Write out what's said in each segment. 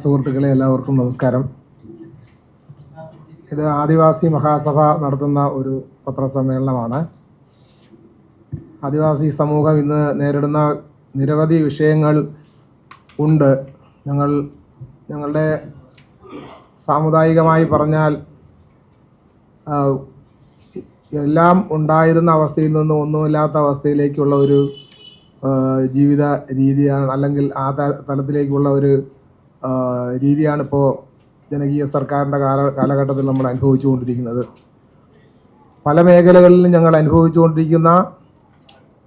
സുഹൃത്തുക്കളെ എല്ലാവർക്കും നമസ്കാരം. ഇത് ആദിവാസി മഹാസഭ നടത്തുന്ന ഒരു പത്രസമ്മേളനമാണ്. ആദിവാസി സമൂഹം ഇന്ന് നേരിടുന്ന നിരവധി വിഷയങ്ങൾ ഉണ്ട്. ഞങ്ങൾ ഞങ്ങളുടെ സാമുദായികമായി പറഞ്ഞാൽ എല്ലാം ഉണ്ടായിരുന്ന അവസ്ഥയിൽ നിന്ന് ഒന്നുമില്ലാത്ത അവസ്ഥയിലേക്കുള്ള ഒരു ജീവിത രീതിയാണ് അല്ലെങ്കിൽ ആ തലത്തിലേക്കുള്ള ഒരു രീതിയാണ് ഇപ്പോൾ ജനകീയ സർക്കാരിന്റെ കാല കാലഘട്ടത്തിൽ നമ്മൾ അനുഭവിച്ചുകൊണ്ടിരിക്കുന്നത്. പല മേഖലകളിലും ഞങ്ങൾ അനുഭവിച്ചുകൊണ്ടിരിക്കുന്ന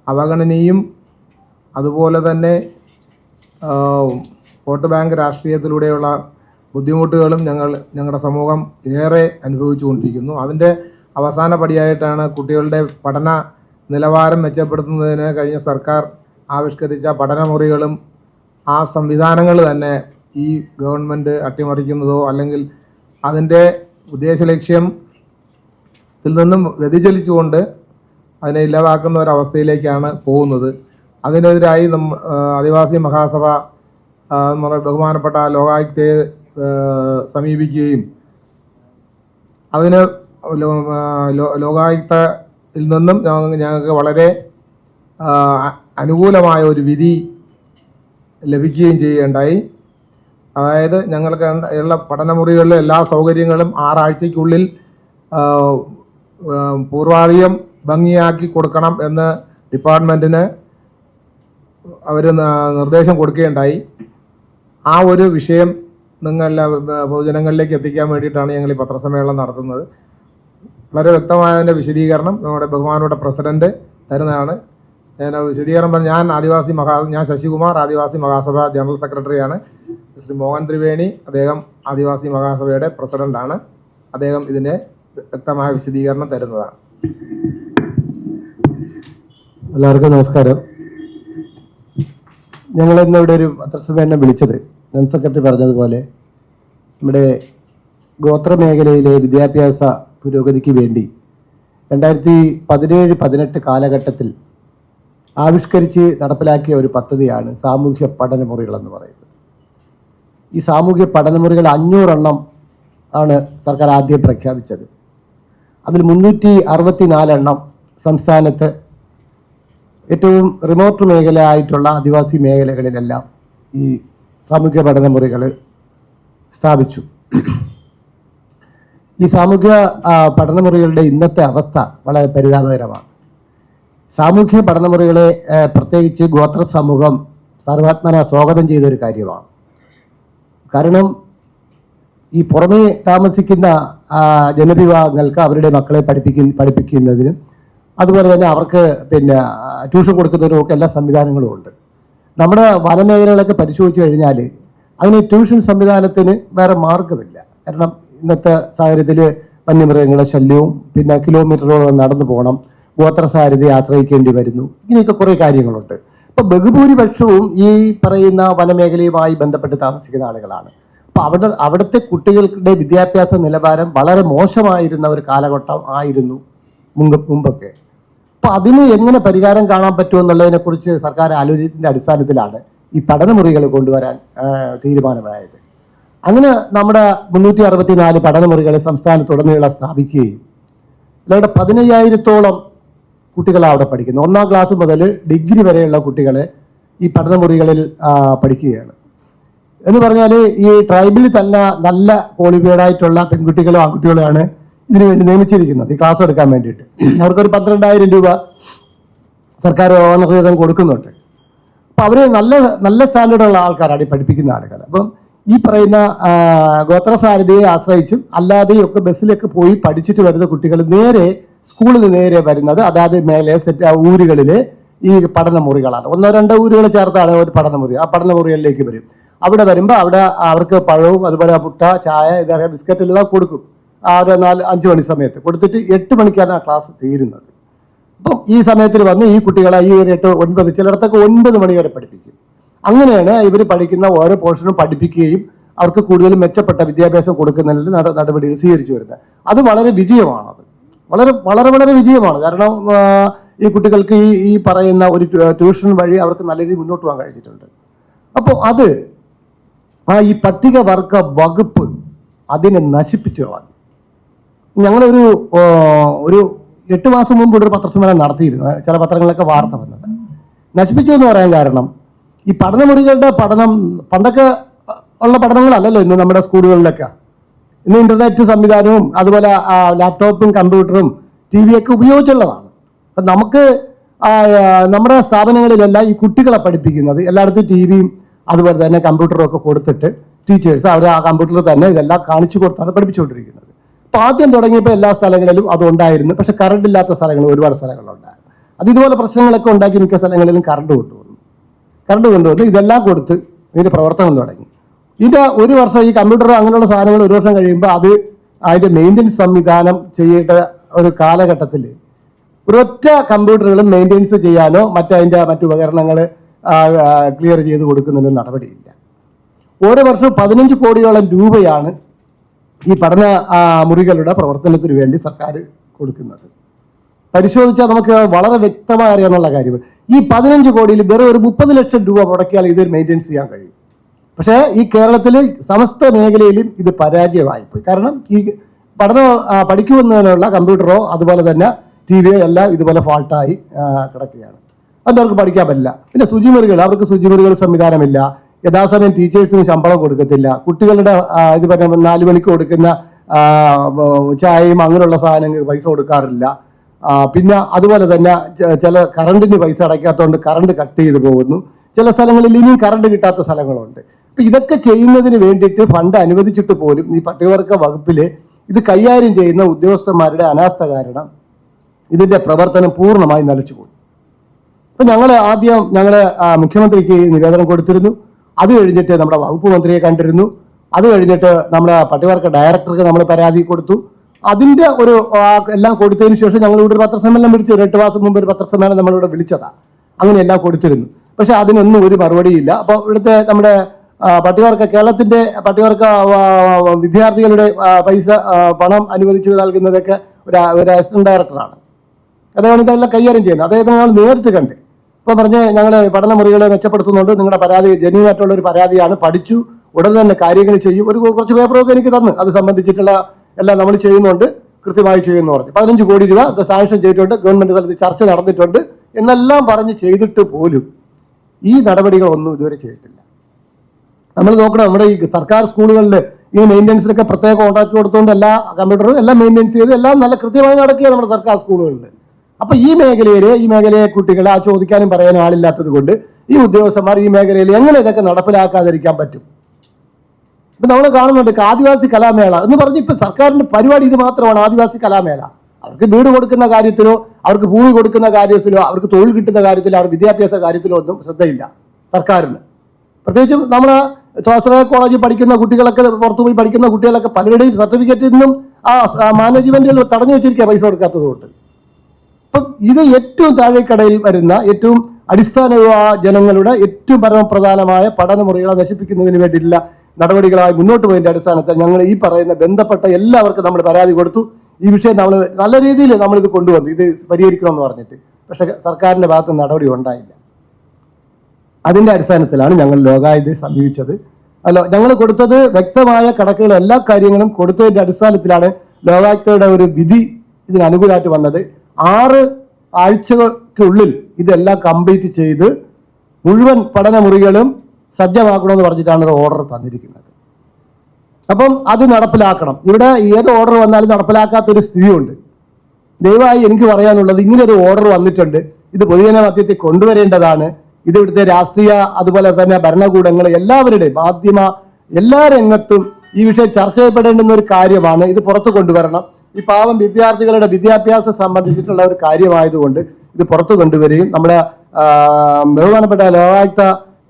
അവഗണനയും അതുപോലെ തന്നെ വോട്ട് ബാങ്ക് രാഷ്ട്രീയത്തിലൂടെയുള്ള ബുദ്ധിമുട്ടുകളും ഞങ്ങൾ ഞങ്ങളുടെ സമൂഹം ഏറെ അനുഭവിച്ചുകൊണ്ടിരിക്കുന്നു. അതിന്റെ അവസാന പടിയായിട്ടാണ് കുട്ടികളുടെ പഠന നിലവാരം മെച്ചപ്പെടുത്തുന്നതിന് കഴിഞ്ഞ സർക്കാർ ആവിഷ്കരിച്ച പഠനമുറികളും ആ സംവിധാനങ്ങൾ തന്നെ ഈ ഗവൺമെന്റ് അട്ടിമറിക്കുന്നതോ അല്ലെങ്കിൽ അതിന്റെ ഉദ്ദേശ ലക്ഷ്യം ലക്ഷ്യത്തിൽ നിന്നും വ്യതിചലിച്ചുകൊണ്ട് അതിനെ ഇല്ലാതാക്കുന്ന ഒരവസ്ഥയിലേക്കാണ് പോകുന്നത്. അതിനെതിരായി നമ്മ ആദിവാസി മഹാസഭ നമ്മുടെ ബഹുമാനപ്പെട്ട ലോകായുക്തയെ സമീപിക്കുകയും അതിന് ലോകായുക്തയിൽ നിന്നും ഞങ്ങൾക്ക് വളരെ അനുകൂലമായ ഒരു വിധി ലഭിക്കുകയും ചെയ്യുകയുണ്ടായി. അതായത് ഞങ്ങൾക്ക് ഉള്ള പഠനമുറികളിലെ എല്ലാ സൗകര്യങ്ങളും ആറാഴ്ചയ്ക്കുള്ളിൽ പൂർവാധികം ഭംഗിയാക്കി കൊടുക്കണം എന്ന് ഡിപ്പാർട്ട്മെന്റിന് അവർ നിർദ്ദേശം കൊടുക്കുകയുണ്ടായി. ആ ഒരു വിഷയം നിങ്ങളുടെ പൊതുജനങ്ങളിലേക്ക് എത്തിക്കാൻ വേണ്ടിയിട്ടാണ് ഞങ്ങൾ ഈ പത്രസമ്മേളനം നടത്തുന്നത്. വളരെ വ്യക്തമായതിന്റെ വിശദീകരണം നമ്മുടെ ബഹുമാനപ്പെട്ട പ്രസിഡന്റ് തരുന്നതാണ്. വിശദീകരണം പറഞ്ഞു ഞാൻ ആദിവാസി മഹാ ഞാൻ ശശികുമാർ ആദിവാസി മഹാസഭ ജനറൽ സെക്രട്ടറിയാണ്. ശ്രീ മോഹൻ ത്രിവേണി അദ്ദേഹം ആദിവാസി മഹാസഭയുടെ പ്രസിഡന്റാണ്. അദ്ദേഹം ഇതിന്റെ വ്യക്തമായ വിശദീകരണം തരുന്നതാണ്. എല്ലാവർക്കും നമസ്കാരം. ഞങ്ങൾ ഇന്ന് ഇവിടെ ഒരു എന്നെ വിളിച്ചത്. ജനറൽ സെക്രട്ടറി പറഞ്ഞതുപോലെ നമ്മുടെ ഗോത്ര മേഖലയിലെ വിദ്യാഭ്യാസ പുരോഗതിക്ക് വേണ്ടി രണ്ടായിരത്തി പതിനേഴ് പതിനെട്ട് കാലഘട്ടത്തിൽ ആവിഷ്കരിച്ച് നടപ്പിലാക്കിയ ഒരു പദ്ധതിയാണ് സാമൂഹ്യ പഠനമുറികൾ എന്ന് പറയുന്നത്. ഈ സാമൂഹ്യ പഠനമുറികൾ അഞ്ഞൂറെണ്ണം ആണ് സർക്കാർ ആദ്യം പ്രഖ്യാപിച്ചത്. അതിൽ മുന്നൂറ്റി അറുപത്തി നാലെണ്ണം സംസ്ഥാനത്ത് ഏറ്റവും റിമോട്ട് മേഖല ആയിട്ടുള്ള ആദിവാസി മേഖലകളിലെല്ലാം ഈ സാമൂഹ്യ പഠനമുറികൾ സ്ഥാപിച്ചു. ഈ സാമൂഹ്യ പഠന പഠനമുറികളുടെ ഇന്നത്തെ അവസ്ഥ വളരെ പരിതാപകരമാണ്. സാമൂഹ്യ പഠനമുറികളെ പ്രത്യേകിച്ച് ഗോത്ര സമൂഹം സർവാത്മന സ്വാഗതം ചെയ്ത ഒരു കാര്യമാണ്. കാരണം ഈ പുറമേ താമസിക്കുന്ന ജനവിഭാഗങ്ങൾക്ക് അവരുടെ മക്കളെ പഠിപ്പിക്കുന്ന പഠിപ്പിക്കുന്നതിനും അതുപോലെ തന്നെ അവർക്ക് പിന്നെ ട്യൂഷൻ കൊടുക്കുന്നതിനും ഒക്കെ എല്ലാ സംവിധാനങ്ങളും ഉണ്ട്. നമ്മുടെ വനമേഖലകളൊക്കെ പരിശോധിച്ച് കഴിഞ്ഞാൽ അതിന് ട്യൂഷൻ സംവിധാനത്തിന് വേറെ മാർഗമില്ല കാരണം ഇന്നത്തെ സാഹചര്യത്തിൽ വന്യമൃഗങ്ങളുടെ ശല്യവും പിന്നെ കിലോമീറ്ററോളം നടന്നു പോകണം. ഗോത്രസാരഥിയെ ആശ്രയിക്കേണ്ടി വരുന്നു. ഇങ്ങനെയൊക്കെ കുറേ കാര്യങ്ങളുണ്ട്. അപ്പോൾ ബഹുഭൂരിപക്ഷവും ഈ പറയുന്ന വനമേഖലയുമായി ബന്ധപ്പെട്ട് താമസിക്കുന്ന ആളുകളാണ്. അപ്പോൾ അവിടെ അവിടുത്തെ കുട്ടികളുടെ വിദ്യാഭ്യാസ നിലവാരം വളരെ മോശമായിരുന്ന ഒരു കാലഘട്ടം ആയിരുന്നു മുമ്പ് മുമ്പൊക്കെ. അപ്പോൾ അതിന് എങ്ങനെ പരിഹാരം കാണാൻ പറ്റുമെന്നുള്ളതിനെ കുറിച്ച് സർക്കാർ ആലോചിച്ചതിന്റെ അടിസ്ഥാനത്തിലാണ് ഈ പഠനമുറികൾ കൊണ്ടുവരാൻ തീരുമാനമായത്. അങ്ങനെ നമ്മുടെ മുന്നൂറ്റി അറുപത്തി നാല് പഠനമുറികൾ സംസ്ഥാനത്തുടനീളം സ്ഥാപിക്കുകയും അല്ലാതെ പതിനയ്യായിരത്തോളം കുട്ടികളാണ് അവിടെ പഠിക്കുന്നത്. ഒന്നാം ക്ലാസ് മുതൽ ഡിഗ്രി വരെയുള്ള കുട്ടികളെ ഈ പഠനമുറികളിൽ പഠിക്കുകയാണ്. എന്ന് പറഞ്ഞാൽ ഈ ട്രൈബിൽ തന്നെ നല്ല ക്വാളിഫൈഡ് ആയിട്ടുള്ള പെൺകുട്ടികളോ ആൺകുട്ടികളോ ഇതിനു വേണ്ടി നിയമിച്ചിരിക്കുന്നത്. ഈ ക്ലാസ് എടുക്കാൻ വേണ്ടിയിട്ട്. അവർക്കൊരു പന്ത്രണ്ടായിരം രൂപ സർക്കാർ ഓണറേതം കൊടുക്കുന്നുണ്ട്. അപ്പോൾ അവർ നല്ല നല്ല സ്റ്റാൻഡേർഡുള്ള ആൾക്കാരാണ് ഈ പഠിപ്പിക്കുന്ന ആളുകൾ അപ്പം ഈ പറയുന്ന ഗോത്രസാരഥിയെ ആശ്രയിച്ചും അല്ലാതെയും ഒക്കെ ബസ്സിലൊക്കെ പോയി പഠിച്ചിട്ട് വരുന്ന കുട്ടികൾ നേരെ സ്കൂളിൽ നേരെ വരുന്നത് അതായത് മേലെ സെറ്റ് ഊരുകളിൽ ഈ പഠനമുറികളാണ്. ഒന്നോ രണ്ടോ ഊരുകൾ ചേർത്താണ് ഒരു പഠനമുറി. ആ പഠനമുറികളിലേക്ക് വരും. അവിടെ വരുമ്പോൾ അവിടെ അവർക്ക് പഴവും അതുപോലെ മുട്ട ചായ ഇതൊക്കെ ബിസ്ക്കറ്റ് എല്ലാം കൊടുക്കും. ആ ഒരു നാല് അഞ്ച് മണി സമയത്ത്. കൊടുത്തിട്ട് എട്ട് മണിക്കാണ് ആ ക്ലാസ് തീരുന്നത്. അപ്പം ഈ സമയത്തിൽ വന്ന് ഈ കുട്ടികളെ ഈ ഒരു എട്ട് ഒൻപത് ചിലയിടത്തൊക്കെ ഒൻപത് മണി വരെ പഠിപ്പിക്കും. അങ്ങനെയാണ് ഇവർ പഠിക്കുന്ന ഓരോ പോർഷനും പഠിപ്പിക്കുകയും അവർക്ക് കൂടുതൽ മെച്ചപ്പെട്ട വിദ്യാഭ്യാസം കൊടുക്കുന്നതിൽ നട നടപടികൾ സ്വീകരിച്ചു വരുന്നത്. അത് വളരെ വിജയമാണത്. വളരെ വളരെ വളരെ വിജയമാണ്. കാരണം ഈ കുട്ടികൾക്ക് ഈ ഈ പറയുന്ന ഒരു ട്യൂഷൻ വഴി അവർക്ക് നല്ല രീതിയിൽ മുന്നോട്ട് പോകാൻ കഴിഞ്ഞിട്ടുണ്ട്. അപ്പോൾ അത് ആ ഈ പട്ടികവർഗ വകുപ്പ് അതിനെ നശിപ്പിച്ചു കളഞ്ഞു. ഞങ്ങളൊരു ഒരു എട്ട് മാസം മുമ്പ് ഇവിടെ ഒരു പത്രസമ്മേളനം നടത്തിയിരുന്നു. ചില പത്രങ്ങളിലൊക്കെ വാർത്ത വന്നത് നശിപ്പിച്ചു എന്ന് പറയാൻ കാരണം ഈ പഠനമുറികളുടെ പഠനം പണ്ടൊക്കെ ഉള്ള പഠനങ്ങളല്ലല്ലോ ഇന്ന് നമ്മുടെ സ്കൂളുകളിലൊക്കെ. ഇന്ന് ഇന്റർനെറ്റ് സംവിധാനവും അതുപോലെ ലാപ്ടോപ്പും കമ്പ്യൂട്ടറും ടി വിയൊക്കെ ഉപയോഗിച്ചുള്ളതാണ്. അപ്പം നമുക്ക് നമ്മുടെ സ്ഥാപനങ്ങളിലല്ല ഈ കുട്ടികളെ പഠിപ്പിക്കുന്നത് എല്ലായിടത്തും ടി വിയും അതുപോലെ തന്നെ കമ്പ്യൂട്ടറും ഒക്കെ കൊടുത്തിട്ട് ടീച്ചേഴ്സ് അവർ ആ കമ്പ്യൂട്ടറിൽ തന്നെ ഇതെല്ലാം കാണിച്ചു കൊടുത്താണ് പഠിപ്പിച്ചുകൊണ്ടിരിക്കുന്നത്. അപ്പോൾ ആദ്യം തുടങ്ങിയപ്പോൾ എല്ലാ സ്ഥലങ്ങളിലും അതുണ്ടായിരുന്നു. പക്ഷേ പക്ഷെ കറണ്ട് ഇല്ലാത്ത സ്ഥലങ്ങൾ ഒരുപാട് സ്ഥലങ്ങളുണ്ടായിരുന്നു. അത് ഇതുപോലെ പ്രശ്നങ്ങളൊക്കെ ഉണ്ടാക്കി മിക്ക സ്ഥലങ്ങളിലും കറണ്ട് കൊണ്ടുവന്നു. കറണ്ട് കൊണ്ടുവന്ന് ഇതെല്ലാം കൊടുത്ത് ഇതിന്റെ പ്രവർത്തനം തുടങ്ങി. ഇതിന്റെ ഒരു വർഷം ഈ കമ്പ്യൂട്ടർ അങ്ങനെയുള്ള സാധനങ്ങൾ ഒരു വർഷം കഴിയുമ്പോൾ അത് അതിന്റെ മെയിന്റെനൻസ് സംവിധാനം ചെയ്യേണ്ട ഒരു കാലഘട്ടത്തിൽ ഒരൊറ്റ കമ്പ്യൂട്ടറുകളും മെയിന്റെനൻസ് ചെയ്യാനോ മറ്റതിന്റെ മറ്റു ഉപകരണങ്ങൾ ക്ലിയർ ചെയ്ത് കൊടുക്കുന്നതിനും നടപടിയില്ല. ഓരോ വർഷവും പതിനഞ്ച് കോടിയോളം രൂപയാണ് ഈ പഠന മുറികളുടെ പ്രവർത്തനത്തിന് വേണ്ടി സർക്കാർ കൊടുക്കുന്നത്. പരിശോധിച്ചാൽ നമുക്ക് വളരെ വ്യക്തമായി അറിയാമെന്നുള്ള കാര്യമാണ്. ഈ പതിനഞ്ച് കോടിയിൽ വെറും ഒരു മുപ്പത് ലക്ഷം രൂപ മുടക്കിയാൽ ഇത് മെയിന്റെയിൻ ചെയ്യാൻ കഴിയും. പക്ഷേ ഈ കേരളത്തിൽ സമസ്ത മേഖലയിലും ഇത് പരാജയമായിപ്പോയി. കാരണം ഈ പഠനം പഠിക്കുമെന്നതിനുള്ള കമ്പ്യൂട്ടറോ അതുപോലെ തന്നെ ടി വിയോ എല്ലാം ഇതുപോലെ ഫാൾട്ടായി കിടക്കുകയാണ്. അതുകൊണ്ട് അവർക്ക് പഠിക്കാൻ പറ്റില്ല. പിന്നെ ശുചിമുറികൾ അവർക്ക് ശുചിമുറികൾ സംവിധാനമില്ല. യഥാസമയം ടീച്ചേഴ്സിന് ശമ്പളം കൊടുക്കത്തില്ല. കുട്ടികളുടെ ഇത് പറഞ്ഞ നാല് മണിക്ക് കൊടുക്കുന്ന ചായയും അങ്ങനെയുള്ള സാധനങ്ങൾ പൈസ കൊടുക്കാറില്ല. പിന്നെ അതുപോലെ തന്നെ ചില കറണ്ടിന് പൈസ അടയ്ക്കാത്തതുകൊണ്ട് കറണ്ട് കട്ട് ചെയ്ത് പോകുന്നു. ചില സ്ഥലങ്ങളിൽ ഇനിയും കറണ്ട് കിട്ടാത്ത സ്ഥലങ്ങളുണ്ട്. ഇതൊക്കെ ചെയ്യുന്നതിന് വേണ്ടിയിട്ട് ഫണ്ട് അനുവദിച്ചിട്ട് പോലും ഈ പട്ടികവർഗ വകുപ്പിൽ ഇത് കൈകാര്യം ചെയ്യുന്ന ഉദ്യോഗസ്ഥന്മാരുടെ അനാസ്ഥ കാരണം ഇതിന്റെ പ്രവർത്തനം പൂർണമായി നിലച്ചുപോയി അപ്പൊ ഞങ്ങൾ ആദ്യം ഞങ്ങൾ മുഖ്യമന്ത്രിക്ക് നിവേദനം കൊടുത്തിരുന്നു. അത് കഴിഞ്ഞിട്ട് നമ്മുടെ വകുപ്പ് മന്ത്രിയെ കണ്ടിരുന്നു. അത് കഴിഞ്ഞിട്ട് നമ്മുടെ പട്ടികവർഗ ഡയറക്ടർക്ക് നമ്മൾ പരാതി കൊടുത്തു. അതിന്റെ ഒരു എല്ലാം കൊടുത്തതിന് ശേഷം ഞങ്ങൾ ഇവിടെ ഒരു പത്രസമ്മേളനം വിളിച്ചു. ഒരു എട്ട് മാസം മുമ്പ് ഒരു പത്രസമ്മേളനം നമ്മളിവിടെ വിളിച്ചതാണ് അങ്ങനെ എല്ലാം കൊടുത്തിരുന്നു. പക്ഷെ അതിനൊന്നും ഒരു മറുപടിയില്ല. അപ്പോൾ ഇവിടുത്തെ നമ്മുടെ പട്ടികവർഗ കേരളത്തിന്റെ പട്ടികവർഗ വിദ്യാർത്ഥികളുടെ പൈസ പണം അനുവദിച്ചു നൽകുന്നതൊക്കെ ഒരു ഒരു അസിസ്റ്റന്റ് ഡയറക്ടറാണ്. അദ്ദേഹമാണ് ഇതെല്ലാം കൈകാര്യം ചെയ്യുന്നത്. അദ്ദേഹത്തെ ഞങ്ങൾ നേരിട്ട് കണ്ട്. ഇപ്പം പറഞ്ഞ് ഞങ്ങൾ പഠന മുറികളെ മെച്ചപ്പെടുത്തുന്നുണ്ട്. നിങ്ങളുടെ പരാതി ജനുവിനായിട്ടുള്ള ഒരു പരാതിയാണ്. പഠിച്ചു ഉടൻ തന്നെ കാര്യങ്ങൾ ചെയ്യും. ഒരു കുറച്ച് പേപ്പറൊക്കെ എനിക്ക് തന്നു. അത് സംബന്ധിച്ചിട്ടുള്ള എല്ലാം നമ്മൾ ചെയ്യുന്നുണ്ട്. കൃത്യമായി ചെയ്യുന്നു പറഞ്ഞു. പതിനഞ്ച് കോടി രൂപ ഇത് സാങ്ഷൻ ചെയ്തിട്ടുണ്ട്. ഗവൺമെന്റ് തലത്തിൽ ചർച്ച നടന്നിട്ടുണ്ട്. എന്നെല്ലാം പറഞ്ഞ് ചെയ്തിട്ട് പോലും ഈ നടപടികളൊന്നും ഇതുവരെ ചെയ്തിട്ടില്ല. നമ്മൾ നോക്കണം നമ്മുടെ ഈ സർക്കാർ സ്കൂളുകളിൽ ഈ മെയിന്റനൻസിനൊക്കെ പ്രത്യേക കോൺട്രാക്ട് കൊടുത്തുകൊണ്ട് എല്ലാ കമ്പ്യൂട്ടറും എല്ലാം മെയിന്റനൻസ് ചെയ്ത് എല്ലാം നല്ല കൃത്യമായി നടക്കുക നമ്മുടെ സർക്കാർ സ്കൂളുകളിൽ അപ്പൊ ഈ മേഖലയിൽ ഈ മേഖലയെ കുട്ടികളെ ആ ചോദിക്കാനും പറയാനും ആളില്ലാത്തത് കൊണ്ട് ഈ ഉദ്യോഗസ്ഥന്മാർ ഈ മേഖലയിൽ എങ്ങനെ ഇതൊക്കെ നടപ്പിലാക്കാതിരിക്കാൻ പറ്റും? ഇപ്പൊ നമ്മൾ കാണുന്നുണ്ട് ആദിവാസി കലാമേള എന്ന് പറഞ്ഞ് ഇപ്പൊ സർക്കാരിന്റെ പരിപാടി ഇത് മാത്രമാണ് ആദിവാസി കലാമേള. അവർക്ക് വീട് കൊടുക്കുന്ന കാര്യത്തിലോ അവർക്ക് ഭൂമി കൊടുക്കുന്ന കാര്യത്തിലോ അവർക്ക് തൊഴിൽ കിട്ടുന്ന കാര്യത്തിലോ അവർക്ക് വിദ്യാഭ്യാസ കാര്യത്തിലോ ഒന്നും ശ്രദ്ധയില്ല സർക്കാരിന്. പ്രത്യേകിച്ചും നമ്മുടെ സ്വാശ്രയ കോളേജിൽ പഠിക്കുന്ന കുട്ടികളൊക്കെ പുറത്തു പോയി പഠിക്കുന്ന കുട്ടികളൊക്കെ പലരുടെയും സർട്ടിഫിക്കറ്റിൽ നിന്നും ആ മാനേജ്മെന്റുകൾ തടഞ്ഞു വെച്ചിരിക്കുക പൈസ കൊടുക്കാത്തത് കൊണ്ട്. അപ്പം ഇത് ഏറ്റവും താഴേക്കടയിൽ വരുന്ന ഏറ്റവും അടിസ്ഥാന ജനങ്ങളുടെ ഏറ്റവും പരമപ്രധാനമായ പഠനമുറികളെ നശിപ്പിക്കുന്നതിന് വേണ്ടിയിട്ടുള്ള നടപടികളായി മുന്നോട്ട് പോയതിന്റെ അടിസ്ഥാനത്തിൽ ഞങ്ങൾ ഈ പറയുന്ന ബന്ധപ്പെട്ട എല്ലാവർക്കും നമ്മൾ പരാതി കൊടുത്തു. ഈ വിഷയം നമ്മൾ നല്ല രീതിയിൽ നമ്മൾ ഇത് കൊണ്ടുവന്നു. ഇത് പരിഹരിക്കണമെന്ന് പറഞ്ഞിട്ട്. പക്ഷെ സർക്കാരിന്റെ ഭാഗത്ത് നടപടി ഉണ്ടായില്ല. അതിന്റെ അടിസ്ഥാനത്തിലാണ് ഞങ്ങൾ ലോകായുധയെ സമീപിച്ചത്. അല്ല ഞങ്ങൾ കൊടുത്തത് വ്യക്തമായ കണക്കുകൾ എല്ലാ കാര്യങ്ങളും കൊടുത്തതിന്റെ അടിസ്ഥാനത്തിലാണ് ലോകായുക്തയുടെ ഒരു വിധി ഇതിന് അനുകൂലമായിട്ട് വന്നത്. ആറ് ആഴ്ചകൾക്കുള്ളിൽ ഇതെല്ലാം കംപ്ലീറ്റ് ചെയ്ത് മുഴുവൻ പഠനമുറികളും സജ്ജമാക്കണമെന്ന് പറഞ്ഞിട്ടാണ് ഓർഡർ തന്നിരിക്കുന്നത്. അപ്പം അത് നടപ്പിലാക്കണം. ഇവിടെ ഏത് ഓർഡർ വന്നാലും നടപ്പിലാക്കാത്തൊരു സ്ഥിതിയുണ്ട്. ദയവായി എനിക്ക് പറയാനുള്ളത് ഇങ്ങനെ ഒരു ഓർഡർ വന്നിട്ടുണ്ട്. ഇത് പൊതുജന മധ്യത്തിൽ കൊണ്ടുവരേണ്ടതാണ്. ഇത് ഇവിടുത്തെ രാഷ്ട്രീയ അതുപോലെ തന്നെ ഭരണകൂടങ്ങൾ എല്ലാവരുടെയും മാധ്യമ എല്ലാ രംഗത്തും ഈ വിഷയം ചർച്ച ചെയ്യപ്പെടേണ്ടുന്ന ഒരു കാര്യമാണ്. ഇത് പുറത്തു കൊണ്ടുവരണം. ഈ പാവം വിദ്യാർത്ഥികളുടെ വിദ്യാഭ്യാസം സംബന്ധിച്ചിട്ടുള്ള ഒരു കാര്യമായതുകൊണ്ട് ഇത് പുറത്തു കൊണ്ടുവരികയും നമ്മുടെ ബഹുമാനപ്പെട്ട ലോകായുക്ത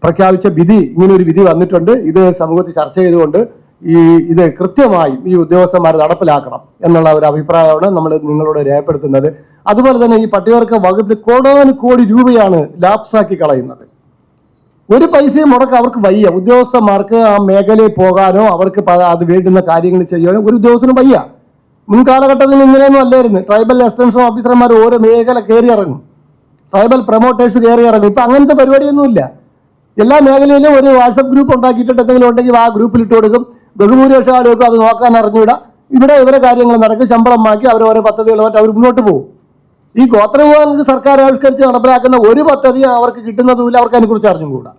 പ്രഖ്യാപിച്ച വിധി ഇങ്ങനെ ഒരു വിധി വന്നിട്ടുണ്ട്. ഇത് സമൂഹത്തിൽ ചർച്ച ചെയ്തുകൊണ്ട് ഈ ഇത് കൃത്യമായും ഈ ഉദ്യോഗസ്ഥന്മാർ നടപ്പിലാക്കണം എന്നുള്ള ഒരു അഭിപ്രായമാണ് നമ്മൾ നിങ്ങളോട് രേഖപ്പെടുത്തുന്നത്. അതുപോലെ തന്നെ ഈ പട്ടികവർഗ വകുപ്പിൽ കോടാനുകോടി രൂപയാണ് ലാപ്സാക്കി കളയുന്നത്. ഒരു പൈസയും മുടക്കം അവർക്ക് വയ്യ. ഉദ്യോഗസ്ഥന്മാർക്ക് ആ മേഖലയിൽ പോകാനോ അവർക്ക് അത് വേണ്ടുന്ന കാര്യങ്ങൾ ചെയ്യാനോ ഒരു ഉദ്യോഗസ്ഥനും വയ്യ. മുൻകാലഘട്ടത്തിൽ ഇങ്ങനെയൊന്നും അല്ലായിരുന്നു. ട്രൈബൽ എക്സ്റ്റൻഷൻ ഓഫീസർമാർ ഓരോ മേഖല കയറി ഇറങ്ങും. ട്രൈബൽ പ്രൊമോട്ടേഴ്സ് കയറി ഇറങ്ങും. ഇപ്പം അങ്ങനത്തെ പരിപാടിയൊന്നുമില്ല. എല്ലാ മേഖലയിലും ഒരു വാട്സപ്പ് ഗ്രൂപ്പ് ഉണ്ടാക്കിയിട്ടുണ്ട്. എന്തെങ്കിലും ഉണ്ടെങ്കിൽ ആ ഗ്രൂപ്പിൽ ഇട്ട് കൊടുക്കും. ബഹുഭൂരിപക്ഷം ആളുകൾക്ക് അത് നോക്കാൻ അറിഞ്ഞുവിടാം ഇവിടെ ഇവരെ കാര്യങ്ങൾ നടക്കും ശമ്പളം മാക്കി അവർ ഓരോ പദ്ധതികളുമായിട്ട് അവർ മുന്നോട്ട് പോകും. ഈ ഗോത്രവിഭാഗങ്ങൾക്ക് സർക്കാർ ആവിഷ്കരിച്ച് നടപ്പിലാക്കുന്ന ഒരു പദ്ധതിയും അവർക്ക് കിട്ടുന്നതുമില്ല അവർക്ക് അതിനെക്കുറിച്ച് അറിഞ്ഞുകൂടാ.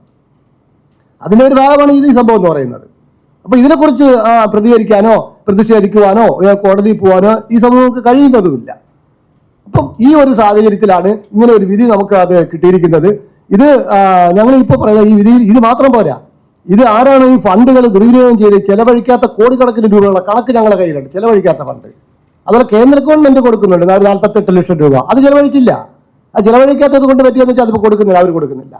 അതിന്റെ ഒരു ഭാഗമാണ് ഈ സംഭവം എന്ന് പറയുന്നത്. അപ്പോൾ ഇതിനെക്കുറിച്ച് പ്രതികരിക്കാനോ പ്രതിഷേധിക്കുവാനോ കോടതിയിൽ പോകാനോ ഈ സമൂഹങ്ങൾക്ക് കഴിയുന്നതുമില്ല. അപ്പം ഈ ഒരു സാഹചര്യത്തിലാണ് ഇങ്ങനെ ഒരു വിധി നമുക്ക് അത് കിട്ടിയിരിക്കുന്നത്. ഇത് ഞങ്ങൾ ഇപ്പോൾ പറയാം ഈ വിധി ഇത് മാത്രം പോരാ. ഇത് ആരാണ് ഈ ഫണ്ടുകൾ ദുർവിനിയോഗം ചെയ്ത് ചെലവഴിക്കാത്ത കോടിക്കണക്കിന് രൂപയുള്ള കണക്ക് ഞങ്ങളുടെ കയ്യിലുണ്ട് ചെലവഴിക്കാത്ത ഫണ്ട്. അതുപോലെ കേന്ദ്ര ഗവൺമെന്റ് കൊടുക്കുന്നുണ്ട് നാല് നാൽപ്പത്തെട്ട് ലക്ഷം രൂപ. അത് ചെലവഴിച്ചില്ല. അത് ചെലവഴിക്കാത്തത് കൊണ്ട് പറ്റിയെന്ന് വെച്ചാൽ അതിപ്പോൾ കൊടുക്കുന്നില്ല അവർ കൊടുക്കുന്നില്ല.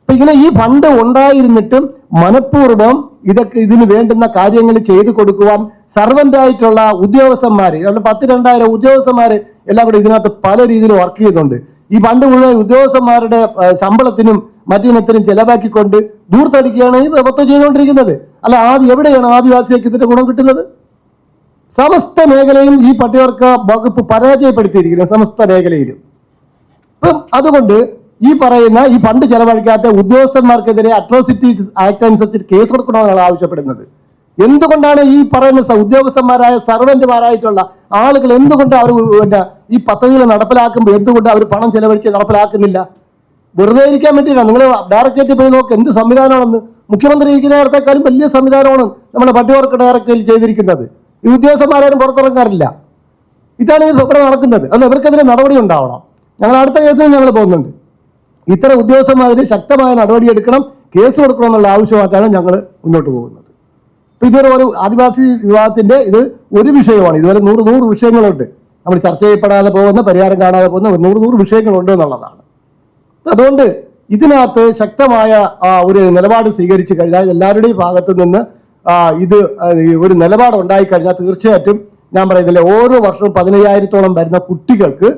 അപ്പൊ ഇങ്ങനെ ഈ ഫണ്ട് ഉണ്ടായിരുന്നിട്ടും മനഃപൂർവം ഇതൊക്കെ ഇതിന് വേണ്ടുന്ന കാര്യങ്ങൾ ചെയ്തു കൊടുക്കുവാൻ സർവന്റായിട്ടുള്ള ഉദ്യോഗസ്ഥന്മാർ പത്ത് രണ്ടായിരം ഉദ്യോഗസ്ഥന്മാർ എല്ലാം കൂടെ ഇതിനകത്ത് പല രീതിയിൽ വർക്ക് ചെയ്യുന്നുണ്ട്. ഈ ഫണ്ട് മുഴുവൻ ഉദ്യോഗസ്ഥന്മാരുടെ ശമ്പളത്തിനും മറ്റിനത്തിനും ചെലവാക്കിക്കൊണ്ട് ദൂർത്തടിക്കുകയാണ് ഈ പ്രവർത്തനം ചെയ്തുകൊണ്ടിരിക്കുന്നത്. അല്ല ആദ്യം എവിടെയാണ് ആദിവാസികൾക്ക് ഇതിന്റെ ഗുണം കിട്ടുന്നത്? സമസ്ത മേഖലയും ഈ പട്ടികവർഗ വകുപ്പ് പരാജയപ്പെടുത്തിയിരിക്കുന്നത് സമസ്ത മേഖലയിലും. ഇപ്പം അതുകൊണ്ട് ഈ പറയുന്ന ഈ ഫണ്ട് ചെലവഴിക്കാത്ത ഉദ്യോഗസ്ഥന്മാർക്കെതിരെ അട്രോസിറ്റി ആക്ട് അനുസരിച്ച് കേസ് കൊടുക്കണമെന്നാണ് ആവശ്യപ്പെടുന്നത്. എന്തുകൊണ്ടാണ് ഈ പറയുന്ന ഉദ്യോഗസ്ഥന്മാരായ സർവന്റുമാരായിട്ടുള്ള ആളുകൾ എന്തുകൊണ്ട് അവർ ഈ പദ്ധതികൾ നടപ്പിലാക്കുമ്പോൾ എന്തുകൊണ്ട് അവർ പണം ചെലവഴിച്ച് നടപ്പിലാക്കുന്നില്ല? വെറുതെ ഇരിക്കാൻ വേണ്ടിയിട്ടാണ് നിങ്ങൾ ഡയറക്ടറേറ്റ് പോയി നോക്ക് എന്ത് സംവിധാനമാണെന്ന്. മുഖ്യമന്ത്രി ഇരിക്കുന്നിടത്തേക്കാളും വലിയ സംവിധാനമാണ് നമ്മുടെ പട്ടികവർക്ക് ഡയറക്ടറിൽ ചെയ്തിരിക്കുന്നത്. ഈ ഉദ്യോഗസ്ഥന്മാരും പുറത്തിറങ്ങാറില്ല. ഇതാണ് ഇവിടെ നടക്കുന്നത്. അല്ല ഇവർക്കെതിരെ നടപടി ഉണ്ടാവണം. ഞങ്ങൾ അടുത്ത കേസിൽ ഞങ്ങൾ പോകുന്നുണ്ട്. ഇത്തരം ഉദ്യോഗസ്ഥന്മാരെ ശക്തമായ നടപടി എടുക്കണം കേസ് കൊടുക്കണം എന്നുള്ള ആവശ്യമായിട്ടാണ് ഞങ്ങൾ മുന്നോട്ട് പോകുന്നത്. അപ്പൊ ഇതൊരു ഒരു ആദിവാസി വിവാഹത്തിന്റെ ഇത് ഒരു വിഷയമാണ്. ഇതുവരെ നൂറ് നൂറ് വിഷയങ്ങളുണ്ട്. നമ്മൾ ചർച്ച ചെയ്യപ്പെടാതെ പോകുന്ന പരിഹാരം കാണാതെ പോകുന്ന നൂറ് നൂറ് വിഷയങ്ങളുണ്ട് എന്നുള്ളതാണ്. അതുകൊണ്ട് ഇതിനകത്ത് ശക്തമായ ഒരു നിലപാട് സ്വീകരിച്ചു കഴിഞ്ഞാൽ എല്ലാവരുടെയും ഭാഗത്തു നിന്ന് ഇത് ഒരു നിലപാട് ഉണ്ടായി കഴിഞ്ഞാൽ തീർച്ചയായിട്ടും ഞാൻ പറയുന്നില്ല ഓരോ വർഷവും പതിനയ്യായിരത്തോളം വരുന്ന കുട്ടികൾക്ക്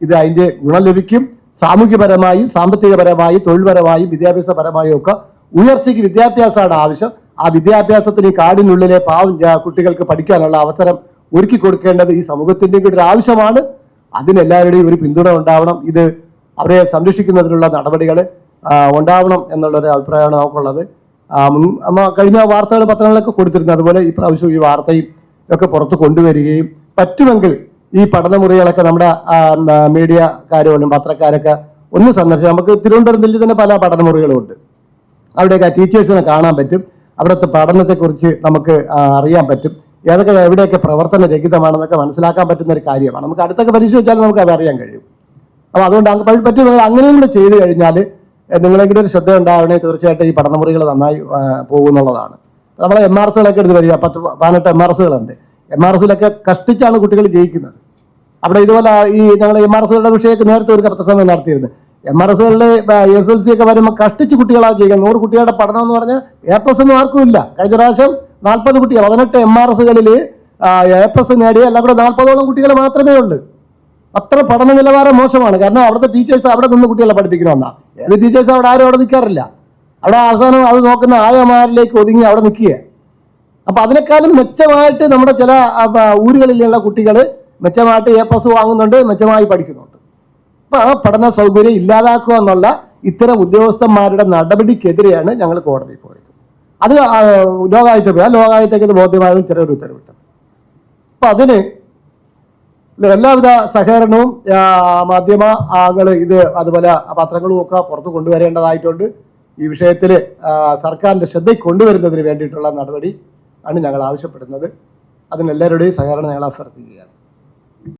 ഇത് അതിന്റെ ഗുണം ലഭിക്കും. സാമൂഹ്യപരമായും സാമ്പത്തികപരമായും തൊഴിൽപരമായും വിദ്യാഭ്യാസപരമായും ഒക്കെ ഉയർച്ചയ്ക്ക് വിദ്യാഭ്യാസമാണ് ആവശ്യം. ആ വിദ്യാഭ്യാസത്തിന് ഈ കാടിനുള്ളിലെ പാവം കുട്ടികൾക്ക് പഠിക്കാനുള്ള അവസരം ഒരുക്കി കൊടുക്കേണ്ടത് ഈ സമൂഹത്തിന്റെ കൂടി ഒരു ആവശ്യമാണ്. അതിനെല്ലാവരുടെയും ഒരു പിന്തുണ ഉണ്ടാവണം. ഇത് അവരെ സംരക്ഷിക്കുന്നതിനുള്ള നടപടികൾ ഉണ്ടാവണം എന്നുള്ളൊരു അഭിപ്രായമാണ് നമുക്കുള്ളത്. കഴിഞ്ഞ വാർത്തകൾ പത്രങ്ങളിലൊക്കെ കൊടുത്തിരുന്നു. അതുപോലെ ഈ പ്രാവശ്യം ഈ വാർത്തയും ഒക്കെ പുറത്ത് കൊണ്ടുവരികയും പറ്റുമെങ്കിൽ ഈ പഠനമുറികളൊക്കെ നമ്മുടെ മീഡിയക്കാരും പത്രക്കാരൊക്കെ ഒന്ന് സന്ദർശിച്ച് നമുക്ക് തിരുവനന്തപുരം ജില്ലയിൽ തന്നെ പല പഠനമുറികളും ഉണ്ട് അവിടെയൊക്കെ ടീച്ചേഴ്സിനെ കാണാൻ പറ്റും. അവിടുത്തെ പഠനത്തെക്കുറിച്ച് നമുക്ക് അറിയാൻ പറ്റും. ഏതൊക്കെ എവിടെയൊക്കെ പ്രവർത്തന രഹിതമാണെന്നൊക്കെ മനസ്സിലാക്കാൻ പറ്റുന്ന ഒരു കാര്യമാണ്. നമുക്ക് അടുത്തൊക്കെ പരിശോധിച്ചാൽ നമുക്ക് അത് അറിയാൻ കഴിയും. അപ്പോൾ അതുകൊണ്ട് അങ്ങ് പ- പറ്റുമെങ്കിൽ അങ്ങനെയും കൂടെ ചെയ്തു കഴിഞ്ഞാൽ നിങ്ങളെങ്കിലും ഒരു ശ്രദ്ധ ഉണ്ടാവണേ തീർച്ചയായിട്ടും ഈ പഠനമുറികൾ നന്നായി പോകുന്നുള്ളതാണ് നമ്മളെ എം ആർ എസുകളൊക്കെ എടുത്ത് വരിക. പത്ത് പതിനെട്ട് എം ആർ എസുകളുണ്ട് എം ആർ എസിലൊക്കെ കഷ്ടിച്ചാണ് കുട്ടികൾ ജയിക്കുന്നത്. അവിടെ ഇതുപോലെ ഈ ഞങ്ങൾ എം ആർ എസുകളുടെ വിഷയമൊക്കെ നേരത്തെ ഒരു പത്രസമയം നടത്തിയിരുന്നു. എം ആർ എസുകളുടെ എസ് എൽ സി ഒക്കെ വരുമ്പോൾ കഷ്ടിച്ച് കുട്ടികളാണ് ചെയ്യുക നൂറ് കുട്ടികളുടെ പഠനം എന്ന് പറഞ്ഞാൽ എ പ്ലസ് ഒന്നും ആർക്കും ഇല്ല. കഴിഞ്ഞ പ്രാവശ്യം നാൽപ്പത് കുട്ടികൾ പതിനെട്ട് എം ആർ എസുകളിൽ എ പ്ലസ് നേടിയ എല്ലാം കൂടെ നാൽപ്പതോളം കുട്ടികൾ മാത്രമേ ഉള്ളൂ. അത്ര പഠന നിലവാരം മോശമാണ്. കാരണം അവിടുത്തെ ടീച്ചേഴ്സ് അവിടെ നിന്ന് കുട്ടികളെ പഠിപ്പിക്കണമെന്നാ ഏത് ടീച്ചേഴ്സ് അവിടെ ആരും അവിടെ നിൽക്കാറില്ല അവിടെ അവസാനം അത് നോക്കുന്ന ആയമാരിലേക്ക് ഒതുങ്ങി അവിടെ നിൽക്കുക അപ്പൊ അതിനേക്കാളും മെച്ചമായിട്ട് നമ്മുടെ ചില ഊരുകളിലുള്ള കുട്ടികൾ മെച്ചമായിട്ട് എ പ്ലസ് വാങ്ങുന്നുണ്ട് മെച്ചമായി പഠിക്കുന്നുണ്ട്. അപ്പൊ ആ പഠന സൗകര്യം ഇല്ലാതാക്കുക എന്നുള്ള ഇത്തരം ഉദ്യോഗസ്ഥന്മാരുടെ നടപടിക്കെതിരെയാണ് ഞങ്ങൾ കോടതിയിൽ പോയത്. അത് ലോകായുക്ത പോയി ആ ലോകായുക്തയ്ക്ക് ബോധ്യമായും ചെറിയൊരു ഉത്തരവിട്ടത്. അപ്പൊ അതിന് എല്ലാവിധ സഹകരണവും മാധ്യമ ആളുകൾ ഇത് അതുപോലെ പത്രങ്ങളും ഒക്കെ പുറത്ത് കൊണ്ടുവരേണ്ടതായിട്ടുണ്ട്. ഈ വിഷയത്തിൽ സർക്കാരിന്റെ ശ്രദ്ധ കൊണ്ടുവരുന്നതിന് വേണ്ടിയിട്ടുള്ള നടപടി ആണ് ഞങ്ങൾ ആവശ്യപ്പെടുന്നത്. അതിനെല്ലാവരുടെയും സഹകരണം ഞങ്ങൾ അഭ്യർത്ഥിക്കുകയാണ്.